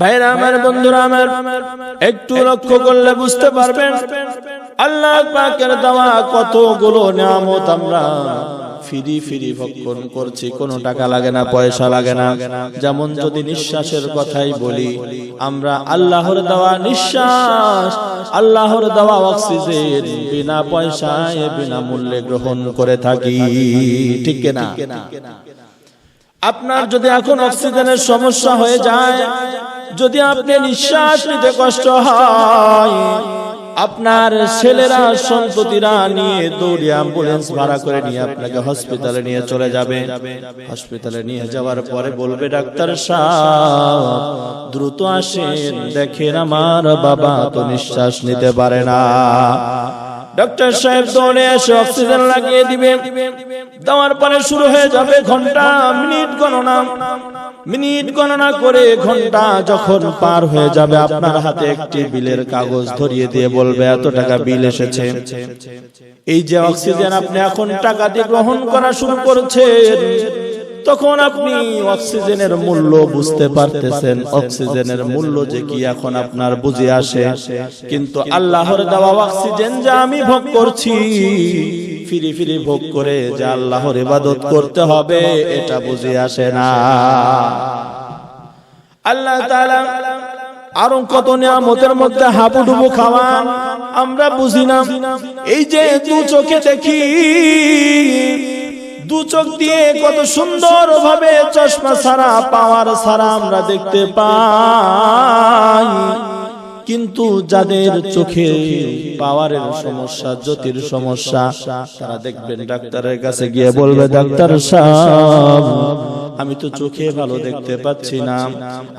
ভাইরা আমার বন্ধুরা আমার, একটু লক্ষ্য করলে বুঝতে পারবেন, আল্লাহ পাকের দেওয়া কতগুলো নিয়ামত আমরা ফিরি ফিরি ভক্ষণ করছি, কোনো টাকা লাগে না, পয়সা লাগে না। যেমন যদি নিঃশ্বাসের কথাই বলি, আমরা আল্লাহর দেওয়া নিঃশ্বাস, আল্লাহর দেওয়া অক্সিজেন বিনা পয়সায়, বিনা মূল্যে গ্রহণ করে থাকি, ঠিক না আপনার যদি এখন অক্সিজেনের সমস্যা হয়ে যায় যদি আপনি নিঃশ্বাস নিতে কষ্ট হয়, আপনার ছেলেরা, সন্ততিরা নিয়ে দৌড়ে অ্যাম্বুলেন্স ভাড়া করে নিয়ে আপনাকে হসপিটালে নিয়ে চলে যাবে। হসপিটালে নিয়ে যাওয়ার পরে বলবে, ডাক্তার সাহেব, দ্রুত আসেন, দেখেন আমার বাবা তো নিঃশ্বাস নিতে পারে না। ডক্টর সাহেব দৌড়ে এসে অক্সিজেন লাগিয়ে দিবে। দেওয়ার পরে শুরু হয়ে যাবে ঘণ্টা, মিনিট গণনা। মিনিট গণনা করে ঘণ্টা যখন পার হয়ে যাবে, আপনার হাতে একটি বিলের কাগজ ধরিয়ে দিয়ে বলবে, এত টাকা বিল এসেছে। এই যে অক্সিজেন আপনি এখন টাকা দিয়ে গ্রহণ করা শুরু করছেন তখন আপনি অক্সিজেনের মূল্য বুঝতে পারতেছেন। অক্সিজেনের মূল্য যে কি এখন আপনার বুঝে আসে। কিন্তু আল্লাহর দেওয়া অক্সিজেন যা আমি ভোগ করছি, ফিরি ফিরি ভোগ করে যে আল্লাহর ইবাদত করতে হবে, এটা বুঝে আসে না। আল্লাহ তাআলা আরও কত নিয়ামতের মধ্যে হাবুডুবু খাওয়ান, আমরা বুঝি না। এই যে দু চোখে দেখি দু চোখ দিয়ে কত সুন্দর ভাবে চশমা সারা পাওয়ার সারা আমরা দেখতে পাই। কিন্তু যাদের চোখে পাওয়ারের সমস্যা, জ্যোতির সমস্যা, তারা দেখবেন ডাক্তারের কাছে গিয়ে বলবে, ডাক্তার সাহেব আমি তো চোখে ভালো দেখতে পাচ্ছি না।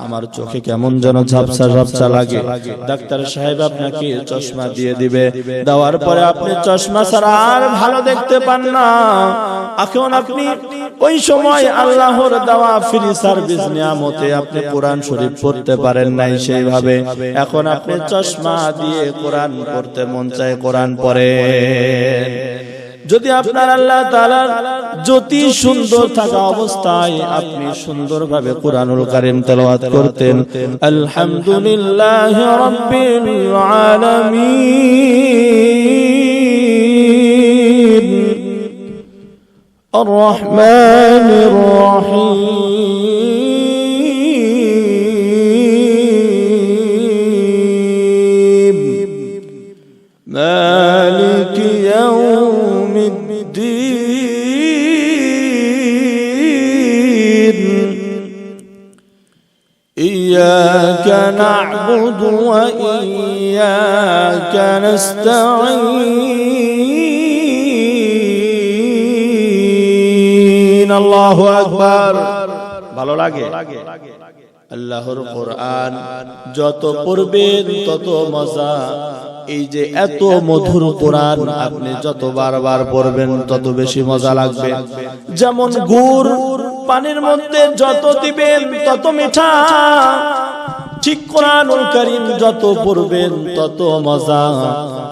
আমার চোখে কেমন যেন ঝাপসা ঝাপসা লাগে। ডাক্তার সাহেব আপনাকে চশমা দিয়ে দিবে। দেওয়ার পরে আপনি চশমা ছাড়া আর ভালো দেখতে পান না। এখন আপনি ওই সময় আল্লাহর দেওয়া ফ্রি সার্ভিস নিয়ামতে আপনি কোরআন শরীফ পড়তে পারেন নাই সেইভাবে। এখন আপনি চশমা দিয়ে কোরআন পড়তে মন চায় কোরআন পড়ে। যদি আপনার আল্লাহ তাআলার জ্যোতি সুন্দর থাকা অবস্থায় আপনি সুন্দরভাবে কোরআনুল কারীম তেলাওয়াত করতেন আলহামদুলিল্লাহ রাব্বিল আলামিন الرحمن الرحيم مالك إياك نعبد وإياك نستعين الله أكبر ভালো লাগে আল্লাহর কোরআন যত পড়বেন তত মজা এই যে এত মধুর কোরআন আপনি যত বারবার পড়বেন তত বেশি মজা লাগবে যেমন গুড় পানির মধ্যে যত দিবেন তত মিঠা ঠিক কোরআনুল করিম যত পড়বেন তত মজা।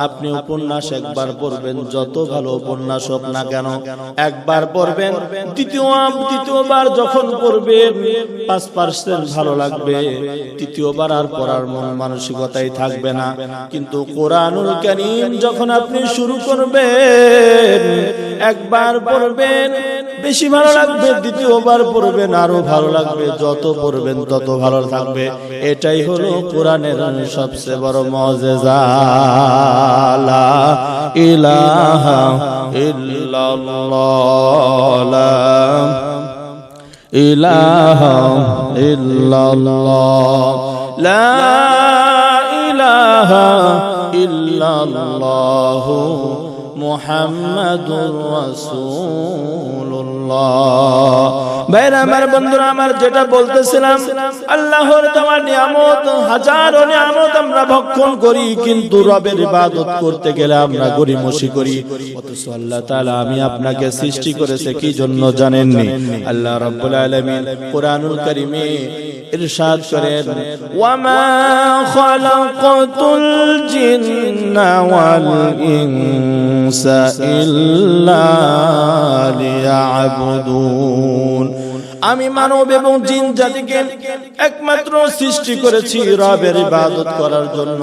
আপনি উপন্যাস একবার পড়বেন, যত ভালো উপন্যাস হোক না কেন, একবার পড়বেন দ্বিতীয় দ্বিতীয়বার যখন পড়বেন, পাঁচ পার্সেন্ট ভালো লাগবে। তৃতীয়বার আর পড়ার মন মানসিকতাই থাকবে না। কিন্তু কোরআনুল করিম যখন আপনি শুরু করবেন, একবার পড়বেন বেশি ভালো লাগবে, দ্বিতীয়বার পড়বেন, আরও ভালো লাগবে, যত পড়বেন তত ভালো থাকবে। এটাই হলো কোরআনের সবচেয়ে বড় মজেজা। ইলাহা ইল্লাল্লাহ। ইলাহা ইল্লাল্লাহ। লা ভাইরা, আমার বন্ধুরা, আমার যেটা বলতেছিলাম, আল্লাহর তোমার নিয়ামত, হাজারো নিয়ামত আমরা ভক্ষণ করি, কিন্তু রবের ইবাদত করতে গেলে আমরা গরিমসি করি। অথচ আল্লাহ তাআলা আমি আপনাকে সৃষ্টি করেছে কি জন্য জানেননি? আল্লাহ রাব্বুল আলামিন কোরআনুল কারীমে ইরশাদ করেন, ওয়ামা খালাকাতুল জিন্না ওয়াল ইনসা ইল্লা লিয়াবুদুন আমি মানব এবং জিন জাতিকে একমাত্র সৃষ্টি করেছি রবের ইবাদত করার জন্য।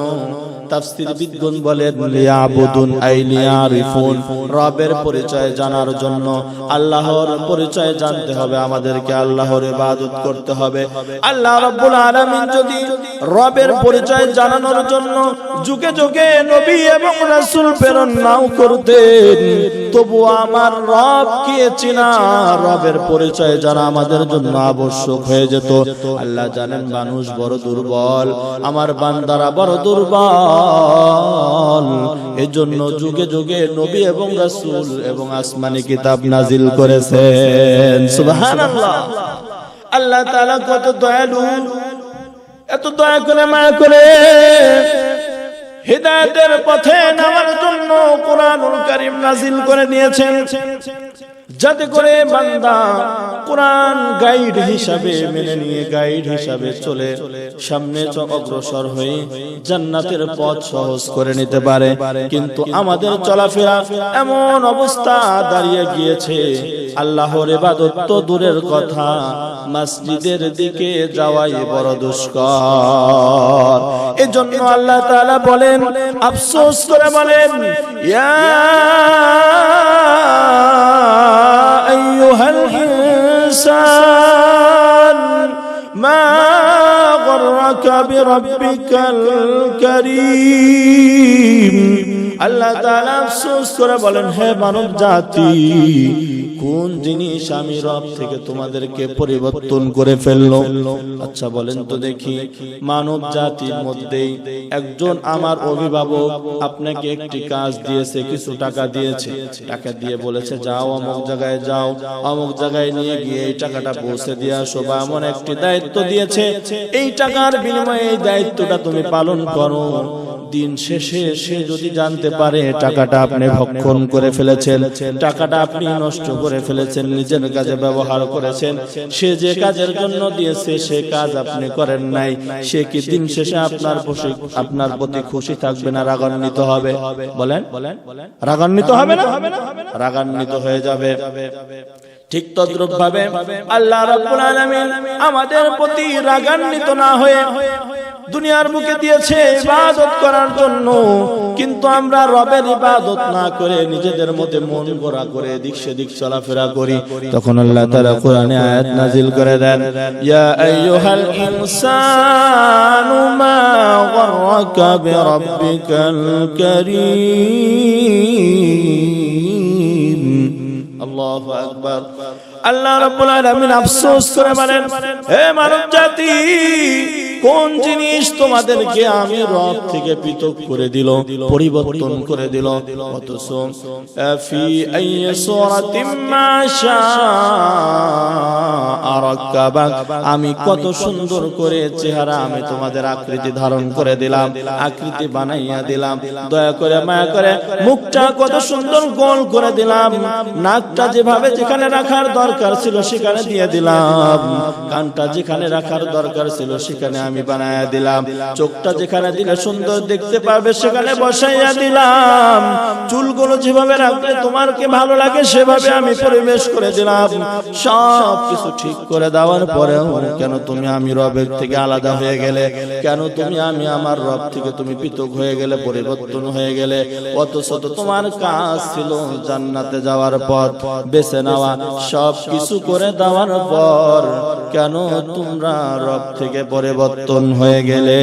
বলেন, লিয়াবুদুন রবের পরিচয় জানার জন্য। আল্লাহর পরিচয় জানতে হবে আমাদেরকে, আল্লাহর ইবাদত করতে হবে। আল্লাহ রাব্বুল আলামিন যদি রবের পরিচয় জানানোর জন্য যুগে যুগে নবী এবং রাসূল প্রেরণ নাও করতেন। তবু আমার রব কে চেনা রবের পরিচয় জানা আমাদের জন্য আবশ্যক হয়ে যেত। আল্লাহ জানেন মানুষ বড় দুর্বল, আমার বান্দারা বড় দুর্বল। এজন্য যুগে যুগে নবী এবং রাসূল এবং আসমানি কিতাব নাজিল করেছেন। সুবহানাল্লাহ। আল্লাহ তাআলা কত দয়ালু। এত দয়া করে মায়া করে হৃদায়তের পথে নামার জন্য কোরআনুল কারিম নাজিল করে নিয়েছেন যাতে করে বান্দা কোরআন গাইড হিসাবে মেনে নিয়ে গাইড হিসাবে চলে, সামনে অগ্রসর হয়ে জান্নাতের পথ সহজ করে নিতে পারে। কিন্তু আমাদের চলাফেরা এমন অবস্থা দাঁড়িয়ে গিয়েছে, আল্লাহর ইবাদত তো দূরের কথা, মসজিদের দিকে যাওয়াই বড় দুষ্কর। এজন্য আল্লাহ তাআলা বলেন, আফসোস করে বলেন, ইয়া الإنسان ما غرك بربك الكريم আল্লাহ তাআলা আফসোস করে বলেন হে মানব জাতি কোন জিনিস আমি রব থেকে তোমাদেরকে পরিবর্তন করে ফেলল? আচ্ছা বলেন তো দেখি। মানব জাতির মধ্যেই একজন আমার অভিভাবক আপনাকে একটি কাজ দিয়েছে, কিছু টাকা দিয়েছে। টাকা দিয়ে বলেছে, যাও অমুক জায়গায় যাও, অমুক জায়গায় নিয়ে গিয়ে এই টাকাটা পৌঁছে দিয়ে আসো বা এমন একটি দায়িত্ব দিয়েছে। এই টাকার বিনিময়ে এই দায়িত্বটা তুমি পালন করো। দিন শেষে সে যদি জানতে পারে টাকাটা আপনি ভক্ষণ করে ফেলেছেন, টাকাটা আপনি নষ্ট করে ফেলেছেন, নিজের কাজে ব্যবহার করেছেন, সে যে কাজের জন্য দিয়েছে, সে কাজ আপনি করেন নাই, সে কি দিন শেষে আপনার আপনার প্রতি খুশি থাকবে না, রাগান্বিত হবে? বলেন, রাগান্বিত হবে না? রাগান্বিত হয়ে যাবে। ঠিক তদ্রুপ ভাবে আল্লাহ রাব্বুল আলামিন আমাদের প্রতি রাগান্বিত না হয়ে দুনিয়ার বুকে দিয়েছে ইবাদত করার জন্য। কিন্তু আমরা রবের ইবাদত না করে নিজেদের মধ্যে মন গড়া করে এদিক সেদিক চলাফেরা করি। তখন আল্লাহ তাআলা কোরআনে আয়াত নাজিল করে দেন, ইয়া আইয়ুহাল ইনসানু মা গররাকা বিরাব্বিকাল কারীম। আল্লাহু আকবার। আল্লাহ রাব্বুল আলামিন আফসোস করে বলেন হে মানব জাতি কোন জিনিস তোমাদেরকে আমি রব থেকে পৃথক করে দিল, পরিবর্তন করে দিল? অথচ ফি আইয়ি সূরাতিম মা রাক্কাবাক আমি কত সুন্দর করে চেহারা আমি তোমাদের আকৃতি ধারণ করে দিলাম, আকৃতি বানাইয়া দিলাম। দয়া করে মায়া করে মুখটা কত সুন্দর গোল করে দিলাম। নাকটা যেভাবে যেখানে রাখার দরকার ছিল সেখানে দিয়ে দিলাম। কানটা যেখানে রাখার দরকার ছিল সেখানে আমি বানাইয়া দিলাম। চোখটা যেখানে দিলে সুন্দর দেখতে পারবে সেখানে বসাইয়া দিলাম। চুলগুলো যেভাবে রাখলে তোমারকে ভালো লাগে সেভাবে আমি পরিবেশ করে দিলাম। সব কিছু ঠিক করে দেওয়ার পরেও কেন তুমি আমি রবের থেকে আলাদা হয়ে গেলে? কেন তুমি আমি আমার রব থেকে তুমি পৃথক হয়ে গেলে, পরিবর্তন হয়ে গেলে? অত শত তোমার কাজ ছিল জান্নাতে যাওয়ার পর বেছে নেওয়া সব কিছু করে দেওয়ার পর কেন তোমরা রব থেকে পরিবর্তন হয়ে গেলে?